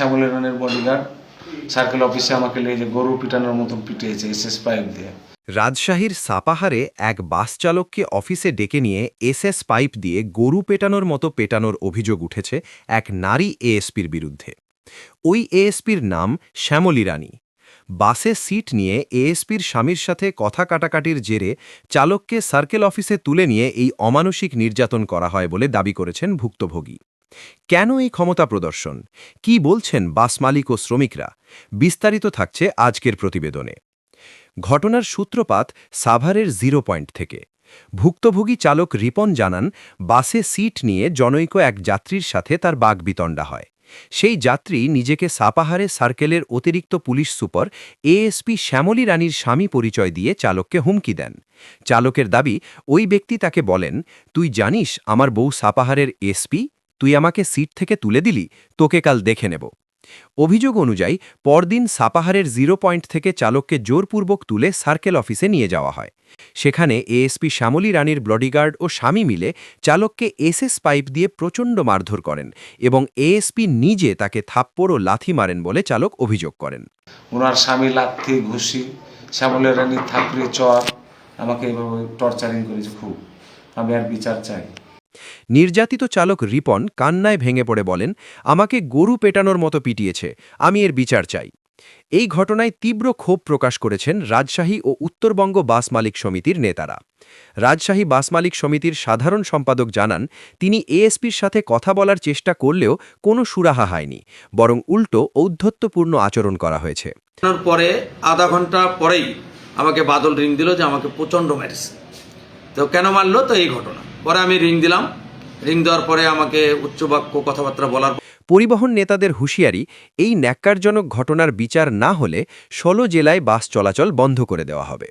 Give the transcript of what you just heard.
শ্যামল bodyguard circle অফিসে আমাকে যে গরু পিটানোর মতন পিটিয়েছে, এসএস পাইপ দিয়ে। রাজশাহীর সাপাহারে এক বাস চালককে অফিসে ডেকে নিয়ে এসএস পাইপ দিয়ে গরু পেটানোর মতো পেটানোর অভিযোগ উঠেছে এক নারী এএসপির বিরুদ্ধে। ওই এএসপির নাম শ্যামলী রানী। বাসে সিট নিয়ে এএসপির স্বামীর সাথে কথা কাটাকাটির জেরে চালককে সার্কেল অফিসে তুলে নিয়ে এই অমানসিক নির্যাতন করা হয় বলে দাবি করেছেন ভুক্তভোগী। কেন এই ক্ষমতা প্রদর্শন? কি বলছেন বাস মালিক ও শ্রমিকরা? বিস্তারিত থাকছে আজকের প্রতিবেদনে। ঘটনার সূত্রপাত সাভারের জিরো পয়েন্ট থেকে। ভুক্তভোগী চালক রিপন জানান, বাসে সিট নিয়ে জনৈক এক যাত্রীর সাথে তার বাগবিতণ্ডা হয়। সেই যাত্রী নিজেকে সাপাহারে সার্কেলের অতিরিক্ত পুলিশ সুপার এএসপি শ্যামলী রানীর স্বামী পরিচয় দিয়ে চালককে হুমকি দেন। চালকের দাবি, ওই ব্যক্তি তাকে বলেন, তুই জানিস আমার বউ সাপাহারের এসপি? তুই আমাকে সিট থেকে তুলে দিলি, তোকে কাল দেখে নেব। অভিযোগ অনুযায়ী, পরদিন সাপাহারের জিরো পয়েন্ট থেকে চালককে জোরপূর্বক তুলে সার্কেল অফিসে নিয়ে যাওয়া হয়। সেখানে এএসপি শ্যামলী রানীর বডিগার্ড ও স্বামী মিলে চালককে এসএস পাইপ দিয়ে প্রচণ্ড মারধর করেন এবং এএসপি নিজে তাকে থাপ্পড় ও লাথি মারেন বলে চালক অভিযোগ করেন। ওনার স্বামী লাথি, ঘুষি শ্যামলের রানীর থাপড়ি, চর, আমাকে এভাবে টর্চারিং করেছে খুব। আমি আর বিচার চাই। নির্যাতিত চালক রিপন কান্নায় ভেঙে পড়ে বলেন, আমাকে গরু পেটানোর মতো পিটিয়েছে, আমি এর বিচার চাই। এই ঘটনায় তীব্র ক্ষোভ প্রকাশ করেছেন রাজশাহী ও উত্তরবঙ্গ বাস মালিক সমিতির নেতারা। রাজশাহী বাস মালিক সমিতির সাধারণ সম্পাদক জানান, তিনি এএসপির সাথে কথা বলার চেষ্টা করলেও কোনো সুরাহা হয়নি, বরং উল্টো ঔদ্ধত্যপূর্ণ আচরণ করা হয়েছে। পরে আধা ঘণ্টা পরেই আমাকে বাদল রিং দিল যে আমাকে প্রচণ্ড মেরেছে। তো কেন মারলো? তো এই ঘটনা। পরে আমি রিং দিলাম। রিং দেওয়ার পরে আমাকে উচ্চবাক্য কথাবার্তা বলার পরিবহন নেতাদের হুঁশিয়ারি, এই ন্যাক্কারজনক ঘটনার বিচার না হলে ষোলো জেলায় বাস চলাচল বন্ধ করে দেওয়া হবে।